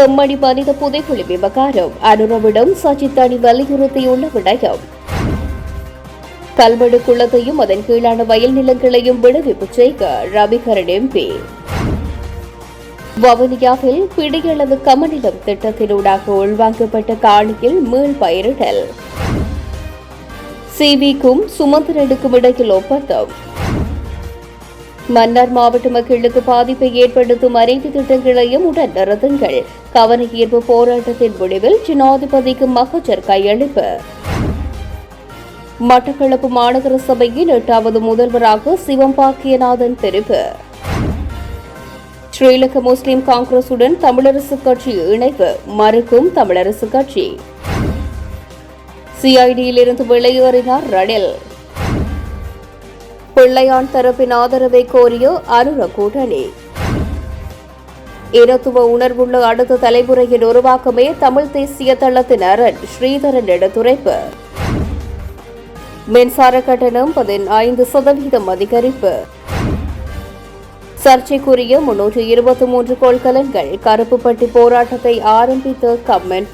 செம்மணி மனித புதைகுழி விவகாரம். அனுரவிடம் சஜித் அணி வலியுறுத்தியுள்ள விடயம். கல்வடு குளத்தையும் அதன் கீழான வயல் நிலங்களையும் விடுவிப்பு செய்க ரவிகரன் எம்பி. வவுனியாவில் பிடியளவு கமநிலம் திட்டத்தினூடாக உள்வாங்கப்பட்ட காணியில் மீள் பயிரிடல். சிவிக்கும் சுமந்திரனுக்கும் இடையில் ஒப்பந்தம். மன்னார் மாவட்ட மக்களுக்கு பாதிப்பை ஏற்படுத்தும் அனைத்து திட்டங்களையும் உடன் நிறுத்துங்கள். கவன ஈர்ப்பு போராட்டத்தின் முடிவில் ஜனாதிபதிக்கு மகஜர் கையளிப்பு. மட்டக்களப்பு மாநகர சபையின் எட்டாவது முதல்வராக சிவம்பாக்கியநாதன் தெரிவு. ஸ்ரீலங்கா முஸ்லிம் காங்கிரசுடன் தமிழரசு கட்சி இணைவு மறுக்கும் தமிழரசு கட்சி. சிஐடியிலிருந்து வெளியேறினார் ரணில். பிள்ளையான் தரப்பின் ஆதரவை கோரிய அருண கூட்டணி. இனத்துவ உணர்வுள்ள அடுத்த தலைமுறையின் உருவாக்கமே தமிழ் தேசிய தளத்தின் அரண் ஸ்ரீதரன் எடுத்துரைப்பு மின்சார கட்டணம் பதினைந்து சதவீதம் அதிகரிப்பு. சர்ச்சைக்குரிய முன்னூற்று இருபத்தி மூன்று கொள்கலன்கள் கருப்புப்பட்டி போராட்டத்தை ஆரம்பித்த கம்மென்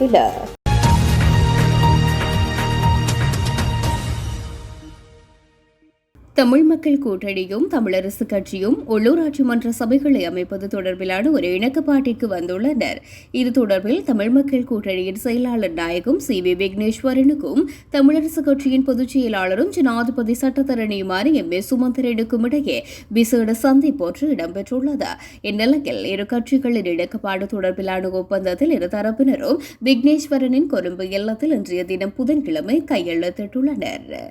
தமிழ் மக்கள் கூட்டணியும் தமிழரசு கட்சியும் உள்ளூராட்சி மன்ற சபைகளை அமைப்பது தொடர்பிலான ஒரு இணக்கப்பாட்டிற்கு வந்துள்ளனர். இது தொடர்பில் தமிழ் மக்கள் கூட்டணியின் செயலாளர் நாயகம் சி வி விக்னேஸ்வரனுக்கும் தமிழரசு கட்சியின் பொதுச் செயலாளரும் ஜனாதிபதி சட்டத்தரணியுமான எம். ஏ. சுமந்தரனுக்கும் இடையே விசேட சந்திப்பு ஒன்று இடம்பெற்றுள்ளது. இந்நிலையில் இரு கட்சிகளின் இணக்கப்பாடு தொடர்பிலான ஒப்பந்தத்தில் இரு தரப்பினரும் விக்னேஸ்வரனின் கொழும்பு இல்லத்தில் இன்றைய தினம் புதன்கிழமை கையெழுத்திட்டுள்ளனர்.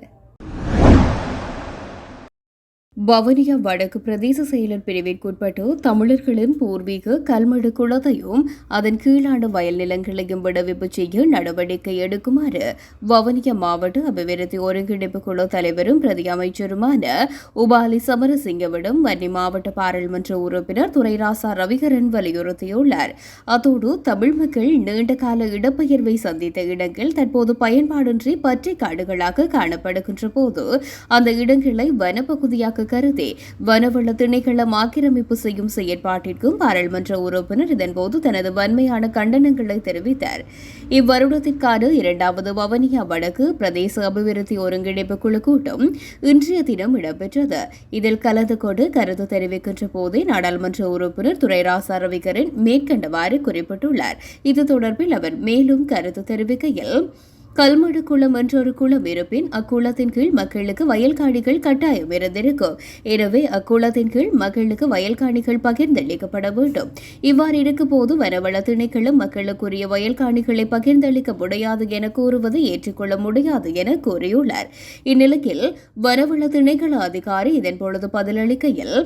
வவுனியா வடக்கு பிரதேச செயலர் பிரிவிற்குட்பட்டு தமிழர்களின் பூர்வீக கல்மடு குளத்தையும் அதன் கீழான வயல் நிலங்களையும் விடுவிப்பு செய்ய நடவடிக்கை எடுக்குமாறு வவுனியா மாவட்ட அபிவிருத்தி ஒருங்கிணைப்பு குழு தலைவரும் பிரதி அமைச்சருமான உபாலி சமரசிங்கவிடம் வன்னி மாவட்ட பாராளுமன்ற உறுப்பினர் துரைராசா ரவிகரன் வலியுறுத்தியுள்ளார். அத்தோடு தமிழ் மக்கள் நீண்ட கால இடப்பெயர்வை சந்தித்த இடங்கள் தற்போது பயன்பாடின்றி பற்றி காடுகளாக காணப்படுகின்ற போது அந்த இடங்களை வனப்பகுதியாக கருதி வனவள திணைக்களம் ஆக்கிரமிப்பு செய்யும் செயற்பாட்டிற்கும் பாராளுமன்ற உறுப்பினர் இதன்போது தனது வன்மையான கண்டனங்களை தெரிவித்தார். இவ்வருடத்திற்கான இரண்டாவது வவனியா வடக்கு பிரதேச அபிவிருத்தி ஒருங்கிணைப்பு குழு கூட்டம் இன்றைய தினம் இடம்பெற்றது. இதில் கலந்து கொண்டு கருத்து தெரிவிக்கின்ற போதே நாடாளுமன்ற உறுப்பினர் துரைராசா ரவிகரன் மேற்கண்டவாறு குறிப்பிட்டுள்ளார். இது தொடர்பில் அவர் மேலும் கருத்து தெரிவிக்கையில் கல்மடு குளம் என்றொரு குளம் இருப்பின் அக்குளத்தின் கீழ் மக்களுக்கு வயல்காணிகள் கட்டாயம் இருந்திருக்கும். எனவே அக்குளத்தின் கீழ் மக்களுக்கு வயல்காணிகள் பகிர்ந்தளிக்கப்பட வேண்டும். இவ்வாறு இருக்கும் போது வனவள திணைக்களம் மக்களுக்குரிய வயல்காணிகளை பகிர்ந்தளிக்க முடியாது என கூறுவது ஏற்றுக்கொள்ள முடியாது என கூறியுள்ளார். இந்நிலையில் வனவள திணைக்கள அதிகாரி இதன்பொழுது பதிலளிக்கையில்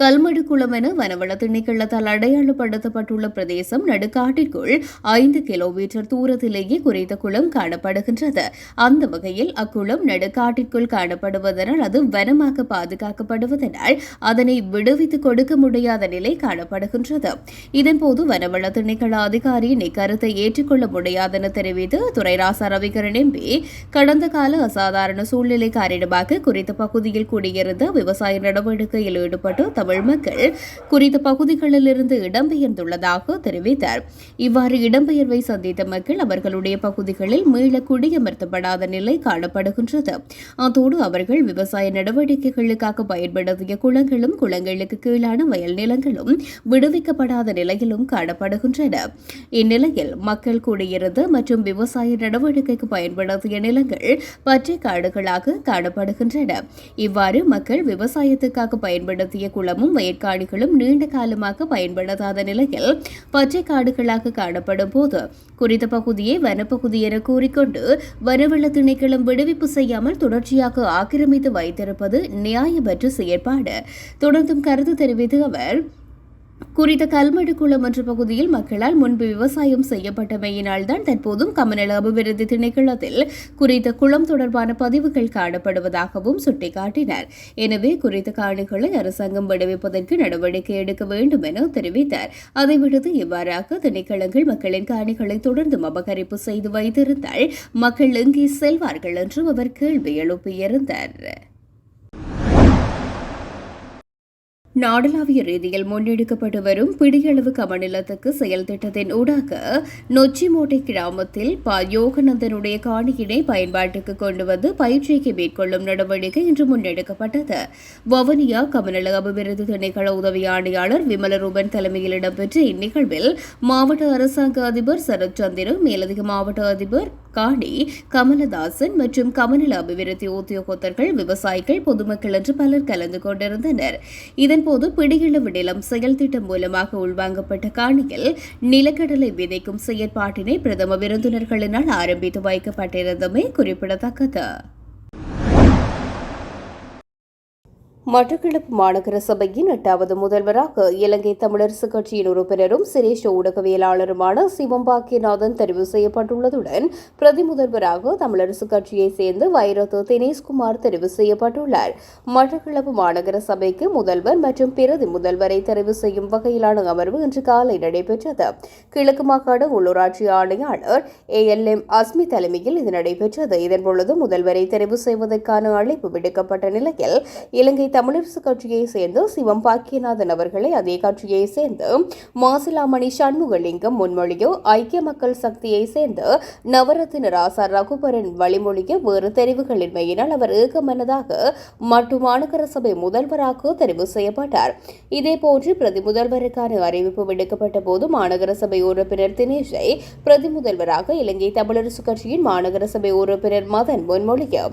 கல்மடுக்குளம் என வனவள திணைக்களத்தால் அடையாளப்படுத்தப்பட்டுள்ள பிரதேசம் நடுக்காட்டிற்குள் ஐந்து கிலோமீட்டர் தூரத்திலேயே குறைந்த குளம் காணப்படுகின்றது. அந்த வகையில் அக்குளம் நடுக்காட்டிற்குள் காணப்படுவதனால் அது வனமாக பாதுகாக்கப்படுவதனால் அதனை விடுவித்துக் கொடுக்க முடியாத நிலை காணப்படுகின்றது. இதன்போது வனவள திணைக்கள அதிகாரி இக்கருத்தை ஏற்றுக்கொள்ள முடியாதென தெரிவித்து துரைராசா ரவிகரன் எம்பி கடந்த கால அசாதாரண சூழ்நிலை காரணமாக குறித்த பகுதியில் குடியிருந்த விவசாய நடவடிக்கையில் ஈடுபட்டு தமிழ் மக்கள் குறித்த பகுதிகளிலிருந்து இடம்பெயர்ந்துள்ளதாக தெரிவித்தார். இவ்வாறு இடம்பெயர்வை சந்தித்த மக்கள் அவர்களுடைய பகுதிகளில் மீள குடியமர்த்தப்படாத நிலை காணப்படுகின்றது. அத்தோடு அவர்கள் விவசாய நடவடிக்கைகளுக்காக பயன்படுத்திய குளங்களும் குளங்களுக்கு கீழான வயல் நிலங்களும் விடுவிக்கப்படாத நிலையிலும் காணப்படுகின்றன. இந்நிலையில் மக்கள் குடியிருந்து மற்றும் விவசாய நடவடிக்கைக்கு பயன்படுத்திய நிலங்கள் பற்றி காடுகளாக காணப்படுகின்றன. இவ்வாறு மக்கள் விவசாயத்துக்காக பயன்படுத்திய குளம் நிலமும் வயற்காடுகளும் நீண்ட காலமாக பயன்படுத்தாத நிலையில் பச்சை காடுகளாக காணப்படும் போது குறித்த பகுதியை வனப்பகுதி என கூறிக்கொண்டு வனவள திணைக்களம் விடுவிப்பு செய்யாமல் தொடர்ச்சியாக ஆக்கிரமித்து வைத்திருப்பது நியாயமற்ற செயற்பாடு. தொடர்ந்தும் கருத்து தெரிவித்த அவர் குறித்த கல்மடு குளம் என்ற பகுதியில் மக்களால் முன்பு விவசாயம் செய்யப்பட்டமையினால் தான் தற்போதும் கமநல அபிவிருத்தி திணைக்களத்தில் குறித்த குளம் தொடர்பான பதிவுகள் காணப்படுவதாகவும் சுட்டிக்காட்டினார். எனவே குறித்த காணிகளை அரசாங்கம் விடுவிப்பதற்கு நடவடிக்கை எடுக்க வேண்டும் என தெரிவித்தார். அதை விடுத்து இவ்வாறாக திணைக்களங்கள் மக்களின் காணிகளை தொடர்ந்தும் அபகரிப்பு செய்து வைத்திருந்தால் மக்கள் எங்கே செல்வார்கள் என்றும் அவர் கேள்வி எழுப்பியிருந்தார். நாடளாவிய ரீதியில் முன்னெடுக்கப்பட்டு வரும் பிடியளவு கமநிலத்துக்கு செயல் திட்டத்தின் ஊடாக நொச்சிமோட்டை கிராமத்தில் ப யோகநந்தனுடைய காணியினை பயன்பாட்டுக்கு கொண்டு வந்து பயிற்சிக்கு மேற்கொள்ளும் நடவடிக்கை இன்று முன்னெடுக்கப்பட்டது. வவனியா கமநல அபிவிருத்தி திணைக்கள உதவி ஆணையாளர் விமலரூபன் தலைமையில் இடம்பெற்ற இந்நிகழ்வில் மாவட்ட அரசாங்க அதிபர் சரத் சந்திர மேலதிக மாவட்ட அதிபர் காணி கமலதாசன் மற்றும் கமநல அபிவிருத்தி உத்தியோகத்தர்கள் விவசாயிகள் பொதுமக்கள் என்று பலர் கலந்து கொண்டிருந்தனர். இதன் இதன்போது பிடியிளவு நிலம் செயல் திட்டம் மூலமாக உள்வாங்கப்பட்ட காணியில் நிலக்கடலை விதைக்கும் செயற்பாட்டினை பிரதம விருந்தினர்களினால் ஆரம்பித்து வைக்கப்பட்டிருந்தமை குறிப்பிடத்தக்கது. மட்டக்களப்பு மாநகர சபையின் எட்டாவது முதல்வராக இலங்கை தமிழரசுக் கட்சியின் உறுப்பினரும் சிரேஷ்ட ஊடகவியலாளருமான சிவம் பாக்கியநாதன் தெரிவு செய்யப்பட்டுள்ளதுடன் பிரதி முதல்வராக தமிழரசுக் கட்சியைச் சேர்ந்த வைரத்து தினேஷ்குமார் தெரிவு செய்யப்பட்டுள்ளார். மட்டக்களப்பு மாநகர சபைக்கு முதல்வர் மற்றும் பிரதி முதல்வரை தெரிவு செய்யும் வகையிலான அமர்வு இன்று காலை நடைபெற்றது. கிழக்கு மாகாண உள்ளூராட்சி ஆணையாளர் ஏ எல் எம் அஸ்மி தலைமையில் இது நடைபெற்றது. இதன்பொழுது முதல்வரை தெரிவு செய்வதற்கான அழைப்பு விடுக்கப்பட்ட நிலையில் இலங்கை தமிழரசு கட்சியை சேர்ந்த சிவம் பாக்கியநாதன் அவர்களை அதே கட்சியை சேர்ந்த மாசிலாமணி சண்முகலிங்கம் முன்மொழியோ ஐக்கிய மக்கள் சக்தியை சேர்ந்த நவரத்தின ராசா ரகுபரன் வழிமொழிய வேறு தெரிவுகளின்மையினால் அவர் ஏகமனதாக மட்டு மாநகர சபை முதல்வராக தெரிவு செய்யப்பட்டார். இதேபோன்று பிரதி முதல்வருக்கான அறிவிப்பு விடுக்கப்பட்ட போது மாநகர சபை உறுப்பினர் தினேஷை பிரதி முதல்வராக இலங்கை தமிழரசு கட்சியின் மாநகர சபை உறுப்பினர் மதன் முன்மொழிய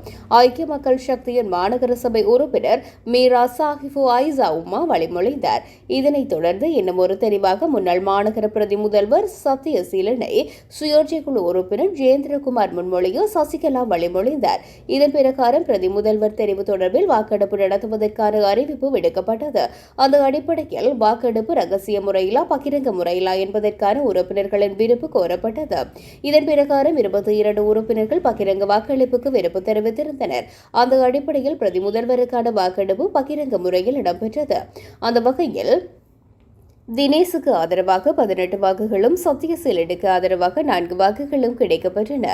ஐக்கிய மக்கள் சக்தியின் மாநகர சபை உறுப்பினர் மீரா சாஹிபு ஐசா உமா வழிமொழிந்தார். இதனைத் தொடர்ந்து இன்னும் ஒரு தெரிவாக முன்னாள் மாநகர பிரதி முதல்வர் சத்யசீலனை சுயோட்சை குழு உறுப்பினர் ஜெயேந்திரகுமார் முன்மொழியோ சசிகலா வழிமொழிந்தார். இதன் பிரகாரம் பிரதி முதல்வர் தெரிவு தொடர்பில் வாக்கெடுப்பு நடத்துவதற்கான அறிவிப்பு விடுக்கப்பட்டது. அந்த அடிப்படையில் வாக்கெடுப்பு ரகசிய முறையிலா பகிரங்க முறையிலா என்பதற்கான உறுப்பினர்களின் விருப்பு கோரப்பட்டது. இதன் பிரகாரம் இருபத்தி இரண்டு உறுப்பினர்கள் பகிரங்க வாக்களிப்புக்கு விருப்பு தெரிவித்திருந்தனர். அந்த அடிப்படையில் பிரதி முதல்வருக்கான வாக்கெடுப்பு பகிரங்க முறையில் இடம்பெற்றது. அந்த வகையில் தினேசுக்கு ஆதரவாக பதினெட்டு வாக்குகளும் சத்யசீலனுக்கு ஆதரவாக நான்கு வாக்குகளும் கிடைக்கப்பெற்றன.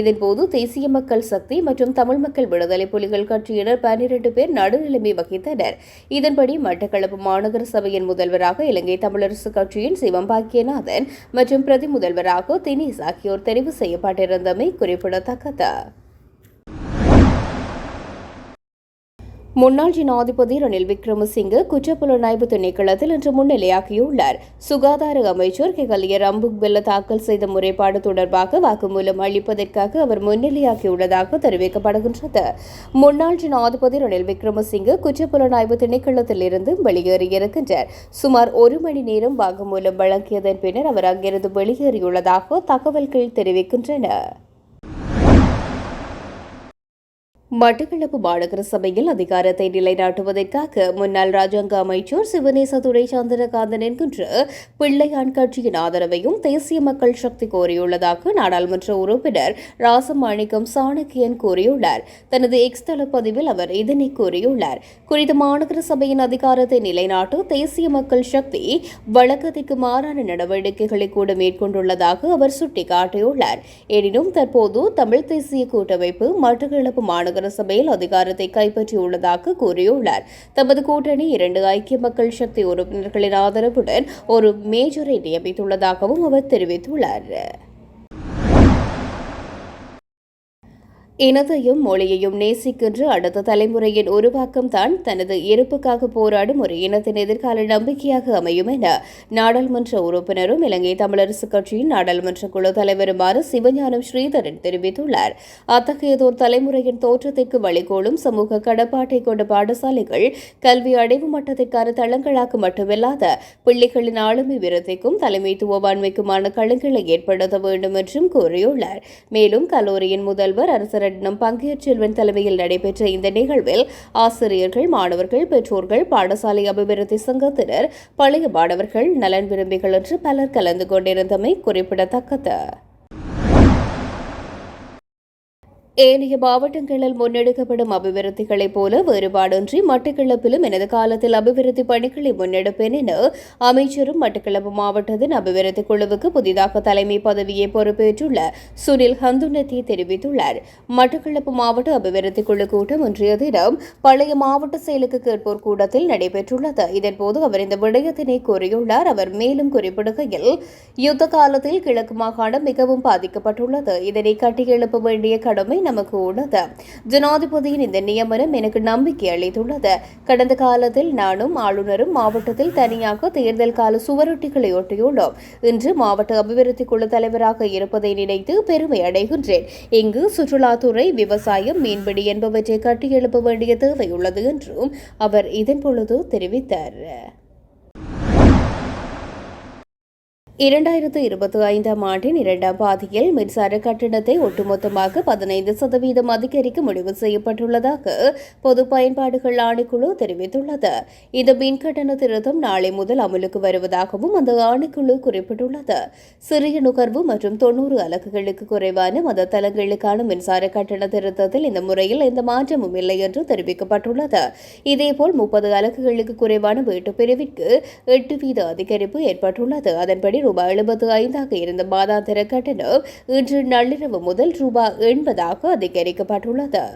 இதன்போது தேசிய மக்கள் சக்தி மற்றும் தமிழ் மக்கள் விடுதலை புலிகள் கட்சியினர் பன்னிரண்டு பேர் நடுநிலைமை வகித்தனர். இதன்படி மட்டக்களப்பு மாநகர சபையின் முதல்வராக இலங்கை தமிழரசு கட்சியின் சிவம் பாக்கியநாதன் மற்றும் பிரதி முதல்வராக தினேஷ் ஆகியோர் தெரிவு செய்யப்பட்டிருந்தமை குறிப்பிடத்தக்கது. முன்னாள் ஜனாதிபதி ரணில் விக்ரமசிங்கே குற்றப்புலனாய்வு திணைக்களத்தில் இன்று முன்னிலையாகியுள்ளார். சுகாதார அமைச்சர் கெகலிய ரம்புக் பெல்ல தாக்கல் செய்த முறைப்பாடு தொடர்பாக வாக்குமூலம் அளிப்பதற்காக அவர் முன்னிலையாகியுள்ளதாக தெரிவிக்கப்படுகின்றது. முன்னாள் ஜனாதிபதி ரணில் விக்ரமசிங்கே குற்றப்புலனாய்வு திணைக்களத்தில் இருந்து வெளியேறியிருக்கின்றார். சுமார் ஒரு மணி நேரம் வாக்குமூலம் வழங்கியதன் பின்னர் அவர் அங்கிருந்து வெளியேறியுள்ளதாக தகவல்கள் தெரிவிக்கின்றன. மட்டக்களப்பு மாநகர சபையில் அதிகாரத்தை நிலைநாட்டுவதற்காக முன்னாள் ராஜாங்க அமைச்சர் சிவநேசதுரை சந்திரகாந்தன் என்கின்ற பிள்ளையான் கட்சியின் ஆதரவையும் தேசிய மக்கள் சக்தி கோரியுள்ளதாக நாடாளுமன்ற உறுப்பினர் ராசமாணிக்கம் சாணக்கியன் கூறியுள்ளார். தனது எக்ஸ் தள பதிவில் அவர் இதனை கூறியுள்ளார். குறித்த மாநகர சபையின் அதிகாரத்தை நிலைநாட்ட தேசிய மக்கள் சக்தி வழக்கத்திற்கு மாறான நடவடிக்கைகளை கூட மேற்கொண்டுள்ளதாக அவர் சுட்டிக்காட்டியுள்ளார். எனினும் தற்போது தமிழ் தேசிய கூட்டமைப்பு மட்டக்களப்பு மாநகர மாநகர சபையில் அதிகாரத்தை கைப்பற்றியுள்ளதாக கூறியுள்ளார். தமது கூட்டணி இரண்டு ஐக்கிய மக்கள் சக்தி உறுப்பினர்களின் ஆதரவுடன் ஒரு மேஜரை நியமித்துள்ளதாகவும் அவர் தெரிவித்துள்ளார். இனத்தையும் மொழியையும் நேசிக்கின்ற அடுத்த தலைமுறையின் உருவாக்கம் தான் தனது இருப்புக்காக போராடும் ஒரு இனத்தின் எதிர்கால நம்பிக்கையாக அமையும் என நாடாளுமன்ற உறுப்பினரும் இலங்கை தமிழரசுக் கட்சியின் நாடாளுமன்ற குழு தலைவருமான சிவஞானம் ஸ்ரீதரன் தெரிவித்துள்ளார். அத்தகையதோர் தலைமுறையின் தோற்றத்திற்கு வழிகோலும் சமூக கடப்பாட்டை கொண்ட பாடசாலைகள் கல்வி அடைவு மட்டத்திற்கான தளங்களாக மட்டுமில்லாத பிள்ளைகளின் ஆளுமை விருத்திக்கும் தலைமைத்துவவாண்மைக்குமான களங்களை ஏற்படுத்த வேண்டும் என்றும் கூறியுள்ளார். மேலும் கல்லூரியின் முதல்வர் அரசர் ரட்னம் பங்கேற்றெல்வன் தலைமையில் நடைபெற்ற இந்த நிகழ்வில் ஆசிரியர்கள் மாணவர்கள் பெற்றோர்கள் பாடசாலை அபிவிருத்தி சங்கத்தினர் பழைய மாணவர்கள் நலன் விரும்பிகள் என்று பலர் கலந்து கொண்டிருந்தமை குறிப்பிடத்தக்கது. ஏனைய மாவட்டங்களில் முன்னெடுக்கப்படும் அபிவிருத்திகளைப் போல வேறுபாடின்றி மட்டக்களப்பிலும் எனது காலத்தில் அபிவிருத்தி பணிகளை முன்னெடுப்பேன் என அமைச்சரும் மட்டக்களப்பு மாவட்டத்தின் அபிவிருத்தி குழுவுக்கு புதிதாக தலைமை பதவியை பொறுப்பேற்றுள்ள சுனில் ஹந்துனத்தி தெரிவித்துள்ளார். மட்டக்களப்பு மாவட்ட அபிவிருத்தி குழு கூட்டம் இன்றைய தினம் பழைய மாவட்ட செயலுக்கு கேட்போர் கூட்டத்தில் நடைபெற்றுள்ளது. இதன்போது அவர் இந்த விடயத்தினை கூறியுள்ளார். அவர் மேலும் குறிப்பிடுகையில் யுத்த காலத்தில் கிழக்கு மாகாணம் மிகவும் பாதிக்கப்பட்டுள்ளது. இதனை கட்டியெழுப்ப வேண்டிய கடமை நமக்கு உள்ளது. ஜனாதிபதியின் இந்த நியமனம் எனக்கு நம்பிக்கை அளித்துள்ளது. கடந்த காலத்தில் நானும் ஆளுநரும் மாவட்டத்தில் தனியாக தேர்தல் கால சுவரொட்டிகளை ஒட்டியுள்ளோம். இன்று மாவட்ட அபிவிருத்தி குழு தலைவராக இருப்பதை நினைத்து பெருமை அடைகின்றேன். இங்கு சுற்றுலாத்துறை விவசாயம் மீன்பிடி என்பவற்றை கட்டியெழுப்ப வேண்டிய தேவை உள்ளது என்றும் அவர் இதன் பொழுது தெரிவித்தார். இரண்டாயிரத்து இருபத்தி ஐந்தாம் ஆண்டின் இரண்டாம் பாதியில் மின்சார கட்டணத்தை ஒட்டுமொத்தமாக பதினைந்து சதவீதம் அதிகரிக்க முடிவு செய்யப்பட்டுள்ளதாக பொது பயன்பாடுகள் ஆணைக்குழு தெரிவித்துள்ளது. இந்த மின் கட்டண திருத்தம் நாளை முதல் அமலுக்கு வருவதாகவும் அந்த ஆணைக்குழு குறிப்பிட்டுள்ளது. சிறிய நுகர்வு மற்றும் தொன்னூறு அலகுகளுக்கு குறைவான மத தலங்களுக்கான மின்சார கட்டண திருத்தத்தில் இந்த முறையில் எந்த மாற்றமும் இல்லை என்று தெரிவிக்கப்பட்டுள்ளது. இதேபோல் முப்பது அலகுகளுக்கு குறைவான வீட்டு பிரிவிற்கு எட்டு வீத அதிகரிப்பு ஏற்பட்டுள்ளது. அதன்படி ரூபாய் எழுபத்து ஐந்தாக இருந்த மாதாந்திர கட்டணம் இன்று நள்ளிரவு முதல் ரூபாய் எண்பதாக அதிகரிக்கப்பட்டுள்ளது.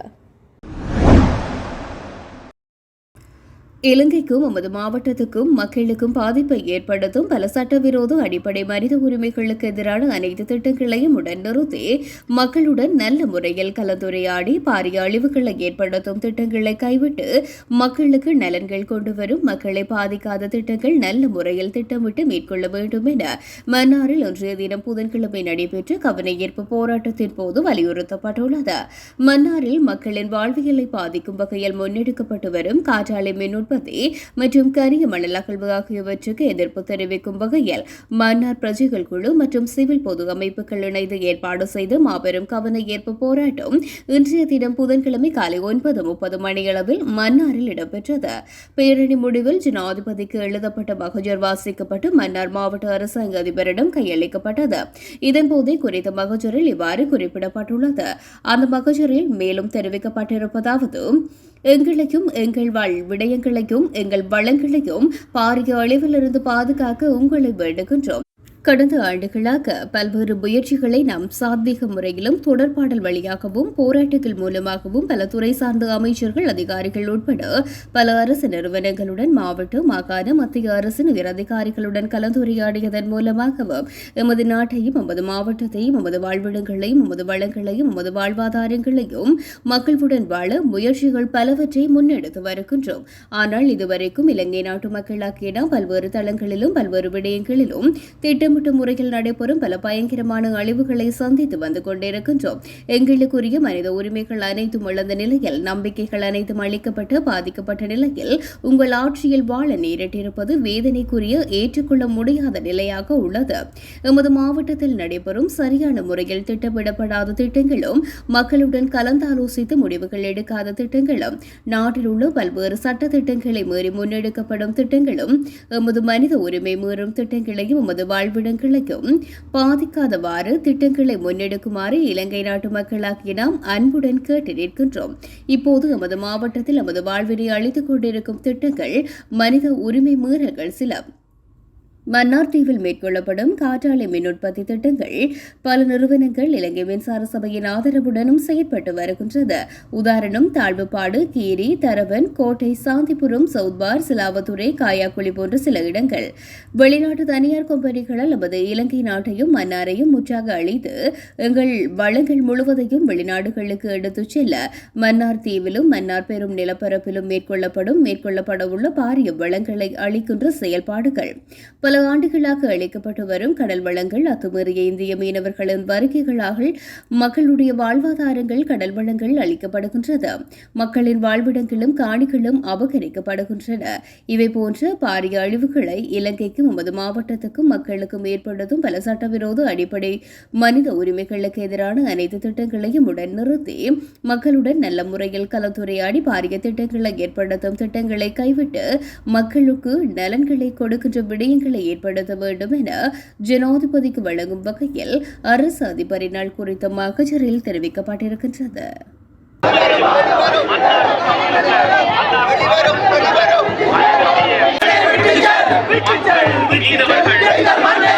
இலங்கைக்கும் நமது மாவட்டத்துக்கும் மக்களுக்கும் பாதிப்பை ஏற்படுத்தும் பல சட்டவிரோத அடிப்படை மனித உரிமைகளுக்கு எதிரான அனைத்து திட்டங்களையும் உடன் நிறுத்தி மக்களுடன் நல்ல முறையில் கலந்துரையாடி பாரிய அழிவுகளை ஏற்படுத்தும் திட்டங்களை கைவிட்டு மக்களுக்கு நலன்கள் கொண்டு வரும் மக்களை பாதிக்காத திட்டங்கள் நல்ல முறையில் திட்டமிட்டு மேற்கொள்ள வேண்டும் என மன்னாரில் இன்றைய தினம் புதன்கிழமை நடைபெற்ற கவனஈர்ப்பு போராட்டத்தின் போது வலியுறுத்தப்பட்டுள்ளது. மன்னாரில் மக்களின் வாழ்வியலை பாதிக்கும் வகையில் முன்னெடுக்கப்பட்டு வரும் காற்றாலை மின் உற்பத்தி மற்றும் கரிய மணல் அகழ்வு ஆகியவற்றுக்கு எதிர்ப்பு தெரிவிக்கும் வகையில் மன்னார் பிரஜைகள் குழு மற்றும் சிவில் பொது அமைப்புகள் இணைந்து ஏற்பாடு செய்து மாபெரும் கவன ஏற்பு போராட்டம் இன்றைய தினம் புதன்கிழமை காலை ஒன்பது முப்பது மணியளவில் மன்னாரில் இடம்பெற்றது. பேரணி முடிவில் ஜனாதிபதிக்கு எழுதப்பட்ட மகஜர் வாசிக்கப்பட்டு மன்னார் மாவட்ட அரசாங்க அதிபரிடம் கையளிக்கப்பட்டது. இதன்போதே குறித்த மகஜரில் இவ்வாறு குறிப்பிடப்பட்டுள்ளது. அந்த மகஜரில் மேலும் தெரிவிக்கப்பட்டிருப்பதாவது எங்களையும் எங்கள் வாழ் விடயங்களையும் எங்கள் வளங்களையும் பாரிய அளவிலிருந்து பாதுகாக்க உங்களை வேண்டுகின்றோம். கடந்த ஆண்டுகளாக பல்வேறு முயற்சிகளை நாம் சாத்வீக முறையிலும் தொடர்பாடல் வழியாகவும் போராட்டங்கள் மூலமாகவும் பல துறை சார்ந்த அமைச்சர்கள் அதிகாரிகள் உட்பட பல அரசு நிறுவனங்களுடன் மாவட்ட மாகாண மத்திய அரசின் உயர் அதிகாரிகளுடன் கலந்துரையாடியதன் மூலமாகவும் எமது நாட்டையும் எமது மாவட்டத்தையும் எமது வாழ்விடங்களையும் எமது வளங்களையும் எமது வாழ்வாதாரங்களையும் மக்களுடன் வாழ முயற்சிகள் பலவற்றை முன்னெடுத்து வருகின்றோம். ஆனால் இதுவரைக்கும் இலங்கை நாட்டு மக்களாகிய பல்வேறு தளங்களிலும் பல்வேறு விடயங்களிலும் திட்டம் திட்டமிட்ட முறையில் நடைபெறும் பல பயங்கரமான அழிவுகளை சந்தித்து வந்து கொண்டிருக்கின்றோம். எங்களுக்குரிய மனித உரிமைகள் அனைத்தும் இழந்த நிலையில் நம்பிக்கைகள் அனைத்தும் அளிக்கப்பட்டு பாதிக்கப்பட்ட நிலையில் உங்கள் ஆட்சியில் வாழ நேரிட்டிருப்பது வேதனைக்குரிய ஏற்றுக்கொள்ள முடியாத நிலையாக உள்ளது. எமது மாவட்டத்தில் நடைபெறும் சரியான முறையில் திட்டமிடப்படாத திட்டங்களும் மக்களுடன் கலந்தாலோசித்து முடிவுகள் எடுக்காத திட்டங்களும் நாட்டில் உள்ள பல்வேறு சட்ட திட்டங்களை மீறி முன்னெடுக்கப்படும் திட்டங்களும் எமது மனித உரிமை மீறும் திட்டங்களையும் எமது வாழ்வு வாழ்விடங்களையும் பாதிக்காதவாறு திட்டங்களை முன்னெடுக்குமாறு இலங்கை நாட்டு மக்களாகிய நாம் அன்புடன் கேட்டு நிற்கின்றோம். இப்போது நமது மாவட்டத்தில் நமது வாழ்வினை அளித்துக் கொண்டிருக்கும் திட்டங்கள் மனித உரிமை மீறல்கள் சில. மன்னார் தீவில் மேற்கொள்ளப்படும் காற்றாலை மின் உற்பத்தி திட்டங்கள் பல நிறுவனங்கள் இலங்கை மின்சார சபையின் ஆதரவுடனும் செயற்பட்டு வருகின்றது. உதாரணம் தாழ்வுப்பாடு கீரி தரவன் கோட்டை சாந்திபுரம் சவுத்பார் சிலாவத்துறை காயாக்குழி போன்ற சில இடங்கள். வெளிநாட்டு தனியார் கம்பெனிகளால் நமது இலங்கை நாட்டையும் மன்னாரையும் முற்றாக அழித்து எங்கள் வளங்கள் முழுவதையும் வெளிநாடுகளுக்கு எடுத்துச் செல்ல மன்னார் தீவிலும் மன்னார் பெரும் நிலப்பரப்பிலும் மேற்கொள்ளப்படும் மேற்கொள்ளப்பட உள்ள பாரிய வளங்களை அளிக்கின்ற செயல்பாடுகள். பல ஆண்டுகளாக அளிக்கப்பட்டு வரும் கடல் வளங்கள் அத்துமீறிய இந்திய மீனவர்களின் வருகைகளாக மக்களுடைய வாழ்வாதாரங்கள் கடல் வளங்கள் அளிக்கப்படுகின்றது. மக்களின் வாழ்விடங்களும் காணிகளும் அபகரிக்கப்படுகின்றன. இவை போன்ற பாரிய அழிவுகளை இலங்கைக்கும் உமது மாவட்டத்துக்கும் மக்களுக்கும் ஏற்படுத்தும் பல சட்டவிரோத அடிப்படை மனித உரிமைகளுக்கு எதிரான அனைத்து திட்டங்களையும் உடன் நிறுத்தி மக்களுடன் நல்ல முறையில் கலந்துரையாடி பாரிய திட்டங்களை ஏற்படுத்தும் திட்டங்களை கைவிட்டு மக்களுக்கு நலன்களை கொடுக்கின்ற விடயங்களை மாற்றங்களை ஏற்படுத்த வேண்டும் என ஜனாதிபதிக்கு வழங்கும் வகையில் அரசு அதிபரினால் குறித்த மகஜரில் தெரிவிக்கப்பட்டிருக்கின்றது அன்பார்ந்த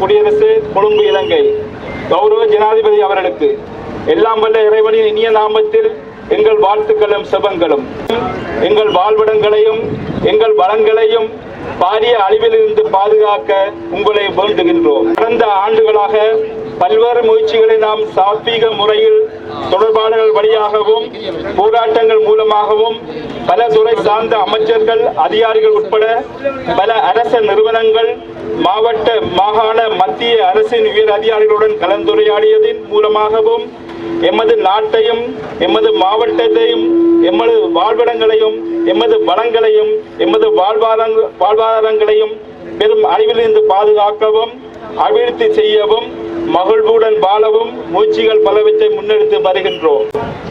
குடியரசு கொழும்பு இலங்கை. கௌரவ ஜனாதிபதி அவர்களுக்கு எல்லாம் வல்ல இறைவனின் இனிய நாமத்தில் எங்கள் வாழ்த்துக்களும் செபங்களும். எங்கள் வாழ்விடங்களையும் எங்கள் வளங்களையும் பாரிய அழிவிலிருந்து பாதுகாக்க உங்களை வேண்டுகின்றோம். கடந்த ஆண்டுகளாக பல்வேறு முயற்சிகளை நாம் சாத்வீக முறையில் தொடர்பாடல்கள் வழியாகவும் போராட்டங்கள் மூலமாகவும் பல துறை சார்ந்த அமைச்சர்கள் அதிகாரிகள் உட்பட பல அரச நிறுவனங்கள் மாவட்ட மாகாண மத்திய அரசின் உயர் அதிகாரிகளுடன் கலந்துரையாடியதன் மூலமாகவும் எமது நாட்டையும் எமது மாவட்டத்தையும் எமது வாழ்விடங்களையும் எமது வளங்களையும் எமது வாழ்வாதார வாழ்வாதாரங்களையும் பெரும் அழிவிலிருந்து பாதுகாக்கவும் அபிவிருத்தி செய்யவும் மகிழ்வுடன் வாழவும் முயற்சிகள் பலவற்றை முன்னெடுத்து வருகின்றோம்.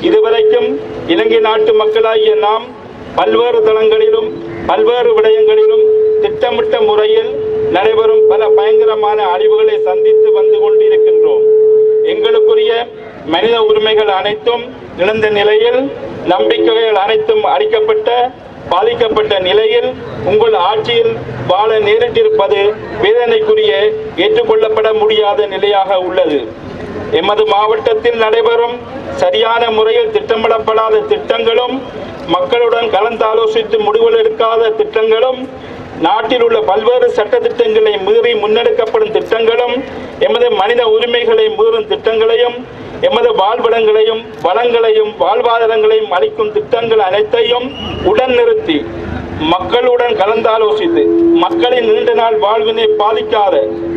இதுவரைக்கும் இலங்கை நாட்டு மக்களாகிய நாம் பல்வேறு தளங்களிலும் பல்வேறு விடயங்களிலும் திட்டமிட்ட முறையில் நடைபெறும் பல பயங்கரமான அழிவுகளை சந்தித்து வந்து கொண்டிருக்கின்றோம். எங்களுக்குரிய மனித உரிமைகள் அனைத்தும் இழந்த நிலையில் நம்பிக்கைகள் அனைத்தும் அளிக்கப்பட்ட பாதிக்கப்பட்ட நிலையில் உங்கள் ஆட்சியில் வாழ நேரிட்டிருப்பது வேதனைக்குரிய ஏற்றுக்கொள்ளப்பட முடியாத நிலையாக உள்ளது. எமது மாவட்டத்தில் நடைபெறும் சரியான முறையில் திட்டமிடப்படாத திட்டங்களும் மக்களுடன் கலந்தாலோசித்து முடிவுகள் எடுக்காத திட்டங்களும் நாட்டில் உள்ள பல்வேறு சட்ட திட்டங்களை மீறி முன்னெடுக்கப்படும் திட்டங்களும் எமது மனித உரிமைகளை மீறும் திட்டங்களையும் எமது வாழ்விடங்களையும் வளங்களையும் வாழ்வாதாரங்களையும் அளிக்கும் திட்டங்கள் அனைத்தையும் உடன் நிறுத்தி மக்களுடன் கலந்தாலோசித்து மக்களின் நீண்ட நாள் வாழ்வினை பாதிக்காத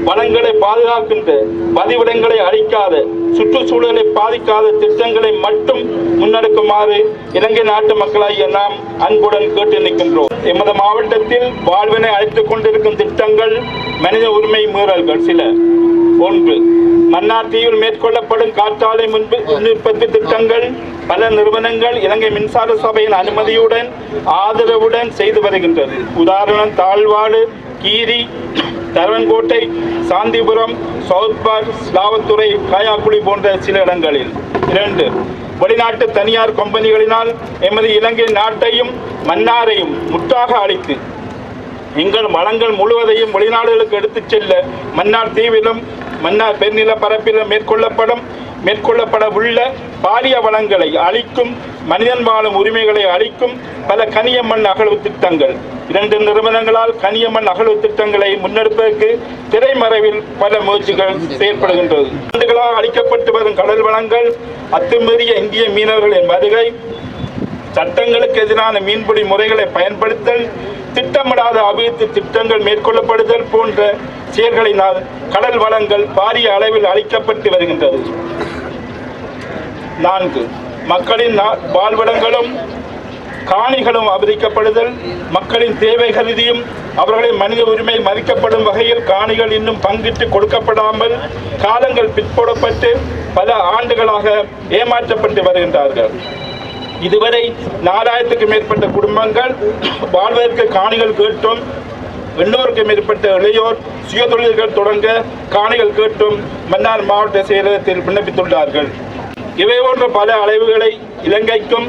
வளங்களை பாதுகாக்கின்ற பதிவிடங்களை அழிக்காத சுற்றுச்சூழலை பாதிக்காத திட்டங்களை மட்டும் முன்னெடுக்குமாறு இலங்கை நாட்டு மக்களாகிய நாம் அன்புடன் கேட்டு நிற்கின்றோம். எமது மாவட்டத்தில் வாழ்வினை அழைத்துக் கொண்டிருக்கும் திட்டங்கள் மனித உரிமை மீறல்கள் சில. ஒன்று மன்னார் தீவில் மேற்கொள்ளப்படும் காற்றாலை முன்பு உற்பத்தி திட்டங்கள் பல நிறுவனங்கள் இலங்கை மின்சார சபையின் அனுமதியுடன் ஆதரவுடன் செய்து வருகின்றது. உதாரணம் தாழ்வாடு கீரி தரவன்கோட்டை சாந்திபுரம் சவுத் பார்க் ஸ்லாவத்துறை காயாக்குழி போன்ற சில இடங்களில். இரண்டு வெளிநாட்டு தனியார் கம்பெனிகளினால் எமது இலங்கை நாட்டையும் மன்னாரையும் முற்றாக அழித்து எங்கள் வளங்கள் முழுவதையும் வெளிநாடுகளுக்கு எடுத்துச் செல்ல மன்னார் தீவிலும் மன்னார் பெருநில பரப்பிலும் மேற்கொள்ளப்படும் மேற்கொள்ளப்பட உள்ள பாரிய வளங்களை அளிக்கும் மனிதன் வாழும் உரிமைகளை அளிக்கும் பல கனிய மண் அகழ்வு திட்டங்கள். இரண்டு நிறுவனங்களால் கனிய மண் அகழ்வு திட்டங்களை முன்னெடுப்பதற்கு திரைமறைவில் பல முயற்சிகள் செயற்படுகின்றது. ஆண்டுகளாக அளிக்கப்பட்டு வரும் கடல் வளங்கள் அத்துமீறிய இந்திய மீனவர்களின் வருகை சட்டங்களுக்கு எதிரான மீன்பிடி முறைகளை பயன்படுத்தல் திட்டமிடாத அபிவிருத்தி திட்டங்கள் மேற்கொள்ளப்படுதல் போன்ற செயல்களினால் கடல் வளங்கள் பாரிய அளவில் அளிக்கப்பட்டு வருகின்றது. நான்கு மக்களின் நா- வாழ்விடங்களும் காணிகளும் அபரிக்கப்படுதல் மக்களின் தேவை கருதியும் அவர்களின் மனித உரிமை மதிக்கப்படும் வகையில் காணிகள் இன்னும் பங்கிட்டு கொடுக்கப்படாமல் காலங்கள் பிற்போடப்பட்டு பல ஆண்டுகளாக ஏமாற்றப்பட்டு வருகின்றார்கள். இதுவரை நாலாயிரத்துக்கு மேற்பட்ட குடும்பங்கள் வாழ்வதற்கு காணிகள் கேட்டும் எண்ணூறுக்கு மேற்பட்ட இளையோர் சுயதொழில்கள் தொடங்க காணிகள் கேட்டும் மன்னார் மாவட்ட செயலகத்தில் விண்ணப்பித்துள்ளார்கள். இவை போன்ற பல அலைவுகளை இலங்கைக்கும்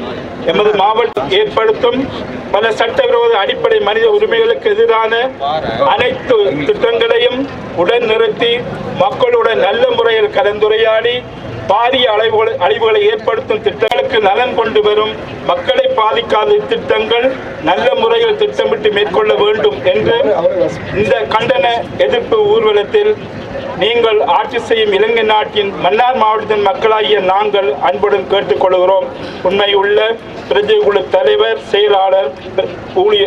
எமது மாவட்டம் ஏற்படுத்தும். பல சட்டவிரோத அடிப்படை மனித உரிமைகளுக்கு எதிரான அனைத்து திட்டங்களையும் உடன் நிறுத்தி மக்களுடன் நல்ல முறையில் கலந்துரையாடி பாரிய அழிவுகளை அழிவுகளை ஏற்படுத்தும் திட்டங்களுக்கு நலன் கொண்டு வரும் மக்களை பாதிக்காத திட்டங்கள் நல்ல முறையில் திட்டமிட்டு மேற்கொள்ள வேண்டும் என்று இந்த கண்டன எதிர்ப்பு ஊர்வலத்தில் நீங்கள் ஆட்சி செய்யும் இலங்கை நாட்டின் மன்னார் மாவட்டத்தின் மக்களாகிய நாங்கள் அன்புடன் கேட்டுக்கொள்கிறோம். உண்மையுள்ள பிரஜை குழு தலைவர் செயலாளர் ஊழிய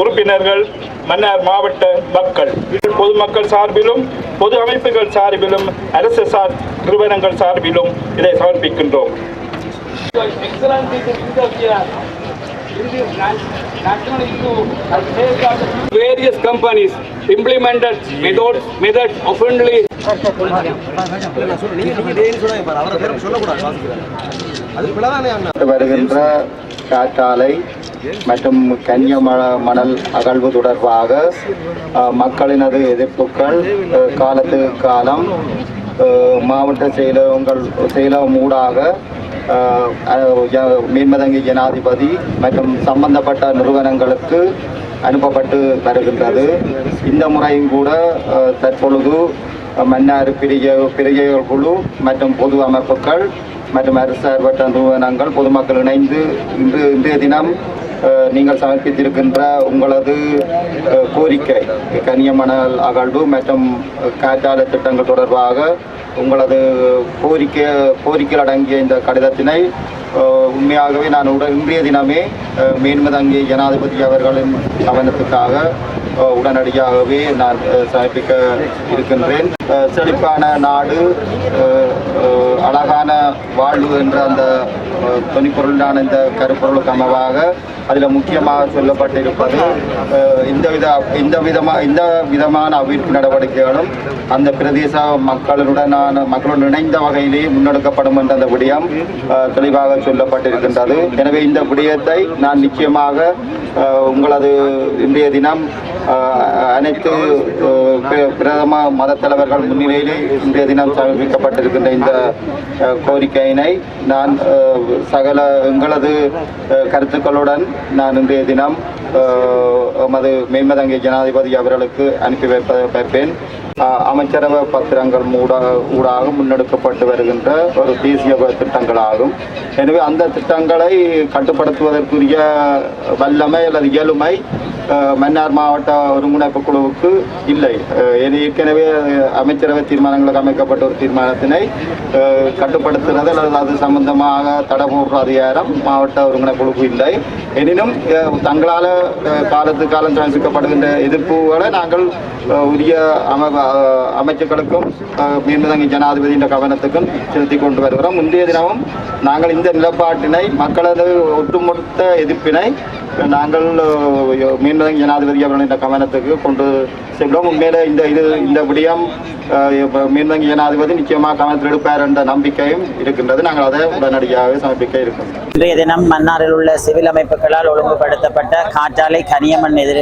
உறுப்பினர்கள் மன்னார் மாவட்ட மக்கள். பொதுமக்கள் சார்பிலும் பொது அமைப்புகள் சார்பிலும் அரசு சார் நிறுவனங்கள் சார்பிலும் இதை சமர்ப்பிக்கின்றோம். Various companies implemented methods methods oftenly வருகின்ற காற்றாலை மற்றும் கன்னிய மணல் அகழ்வு தொடர்பாக மக்களினது எதிர்ப்புகள் காலத்து காலம் மாவட்ட செயலகங்கள் செயலகம் ஊடாக மேன்மதங்கி ஜனாதிபதி மற்றும் சம்பந்தப்பட்ட நிறுவனங்களுக்கு அனுப்பப்பட்டு வருகின்றது. இந்த முறையும் கூட தற்பொழுது மன்னார் பிரிய பிரிகைகள் குழு மற்றும் பொது அமைப்புகள் மற்றும் அரசு சார்பற்ற நிறுவனங்கள் பொதுமக்கள் இணைந்து இன்று இன்றைய தினம் நீங்கள் சமர்ப்பித்திருக்கின்ற உங்களது கோரிக்கை கனியமணல் அகழ்வு மற்றும் காற்றாலை திட்டங்கள் தொடர்பாக உங்களது கோரிக்கை கோரிக்கைகள் அடங்கிய இந்த கடிதத்தினை உண்மையாகவே நான் உட இன்றைய தினமே மேன்மதங்கி ஜனாதிபதி அவர்களின் கவனத்துக்காக உடனடியாகவே நான் சமர்ப்பிக்க இருக்கின்றேன். செழிப்பான நாடு அழகான வாழ்வு என்ற அந்த துணிப்பொருளான இந்த கருப்பொருளுக்கு அமைவாக அதில் முக்கியமாக சொல்லப்பட்டிருப்பது இந்த வித இந்த விதமாக இந்த விதமான அபிவிருத்தி நடவடிக்கைகளும் அந்த பிரதேச மக்களுடனான மக்களுடன் இணைந்த வகையிலே முன்னெடுக்கப்படும் என்ற அந்த விடயம் தெளிவாக சொல்லப்பட்டிருக்கின்றது. எனவே இந்த விடயத்தை நான் நிச்சயமாக உங்களது இன்றைய தினம் அனைத்து பிர- பிரதம மத தலைவர்கள் முன்னிலையிலே இன்றைய தினம் சமர்ப்பிக்கப்பட்டிருக்கின்ற இந்த கோரிக்கையினை நான் சகல எங்களது கருத்துக்களுடன் நான் இன்றைய தினம் எமது மேன்மதங்கை ஜனாதிபதி அவர்களுக்கு அனுப்பி வைப்ப வைப்பேன். அமைச்சரவை பத்திரங்கள் மூட ஊடாக முன்னெடுக்கப்பட்டு வருகின்ற ஒரு தேசிய திட்டங்களாகும். எனவே அந்த திட்டங்களை கட்டுப்படுத்துவதற்குரிய வல்லமை அல்லது இயலுமை மன்னார் மாவட்ட ஒருங்கிணைப்பு குழுவுக்கு இல்லை. ஏற்கனவே அமைச்சரவை தீர்மானங்களுக்கு அமைக்கப்பட்ட ஒரு தீர்மானத்தினை கட்டுப்படுத்துகிறது அல்லது அது சம்பந்தமாக தடை போடுற அதிகாரம் மாவட்ட ஒருங்கிணைப்பு குழுவுக்கு இல்லை. எனினும் தங்களால் காலத்து காலம் சமர்ப்பிக்கப்படுகின்ற எதிர்ப்புகளை நாங்கள் உரிய அம அமைச்சர்களுக்கும் மீண்டும் ஜனாதிபதியின் கவனத்துக்கும் செலுத்தி கொண்டு வருகிறோம். முந்தைய தினமும் நாங்கள் இந்த நிலப்பாட்டினை மக்களது ஒட்டுமொத்த எதிர்ப்பினை நாங்கள் மீண்டும் ஜனாதிபதி அவர்களின் கவனத்துக்கு கொண்டு செல்வோம் உண்மையில இந்த இது இந்த விடயம் மீண்டும் ஜனாதிபதி நிச்சயமாக கவனத்தில் எடுப்பார் என்ற நம்பிக்கையும் இருக்கின்றது. நாங்கள் அதை உடனடியாக சமர்ப்பிக்க இருக்கின்றோம். இன்றைய தினம் மன்னாரில் உள்ள சிவில் அமைப்புகளால் ஒழுங்குபடுத்தப்பட்ட காற்றாலை கனியம்மன் எதிர்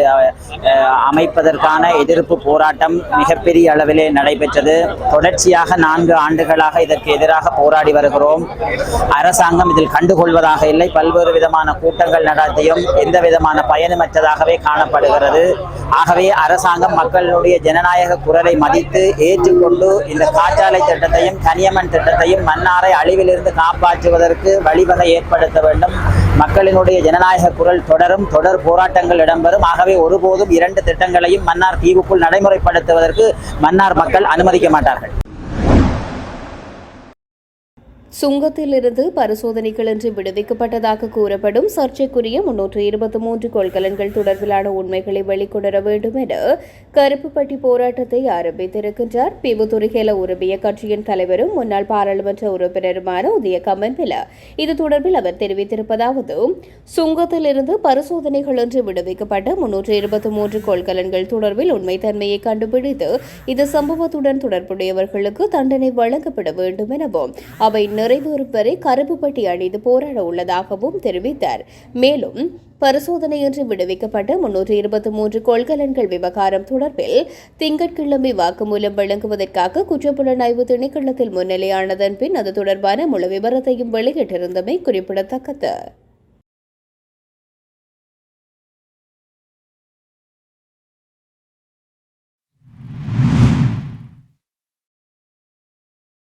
அமைப்பதற்கான எதிர்ப்பு போராட்டம் மிகப்பெரிய அளவிலே நடைபெற்றது. தொடர்ச்சியாக நான்கு ஆண்டுகளாக இதற்கு எதிராக போராடி வருகிறோம். அரசாங்கம் இதில் கண்டுகொள்வதாக இல்லை. பல்வேறு விதமான கூட்டங்கள் நடத்தியும் எந்த விதமான பயனுமற்றதாகவே காணப்படுகிறது. ஆகவே அரசாங்கம் மக்களுடைய ஜனநாயக குரலை மதித்து ஏற்றுக்கொண்டு இந்த காற்றாலை திட்டத்தையும் கனியம்மன் திட்டத்தையும் மன்னாரை அழிவிலிருந்து காப்பாற்றுவதற்கு வழிவகை ஏற்படுத்த வேண்டும். மக்களினுடைய ஜனநாயக குரல் தொடரும் தொடர் போராட்டங்கள் இடம்பெறும். ஆகவே ஒருபோதும் இரண்டு திட்டங்களையும் மன்னார் தீவுக்குள் நடைமுறைப்படுத்துவதற்கு மன்னார் மக்கள் அனுமதிக்க மாட்டார்கள். சுங்கத்திலிருந்து பரிசோதனைகளின்றி விடுவிக்கப்பட்டதாக கூறப்படும் சர்ச்சைக்குரிய முன்னூற்று இருபத்தி மூன்று கொள்கலன்கள் தொடர்பிலான உண்மைகளை வெளிக்கொணர வேண்டும் என கருப்புப்பட்டி போராட்டத்தை ஆரம்பித்திருக்கின்றார் பிவுதுரிகேல உருவிய கட்சியின் தலைவரும் முன்னாள் பாராளுமன்ற உறுப்பினருமான உதய கமன்பில இது தொடர்பில் அவர் தெரிவித்திருப்பதாவது சுங்கத்திலிருந்து பரிசோதனைகளின்றி விடுவிக்கப்பட்ட முன்னூற்று இருபத்தி மூன்று கொள்கலன்கள் தொடர்பில் உண்மைத்தன்மையை கண்டுபிடித்து இந்த சம்பவத்துடன் தொடர்புடையவர்களுக்கு தண்டனை வழங்கப்பட வேண்டும் எனவும் அவை நிறைவேறும் வரை கருப்புப்பட்டி அணிந்து போராட உள்ளதாகவும் தெரிவித்தார். மேலும் பரிசோதனையின்றி விடுவிக்கப்பட்ட முன்னூற்றி இருபத்தி மூன்று கொள்கலன்கள் விவகாரம் தொடர்பில் திங்கட்கிழமை வாக்குமூலம் வழங்குவதற்காக குற்றப்புலனாய்வு திணைக்களத்தில் முன்னிலையானதன் பின் அது தொடர்பான முழு விவரத்தையும் வெளியிட்டிருந்தமை குறிப்பிடத்தக்கது.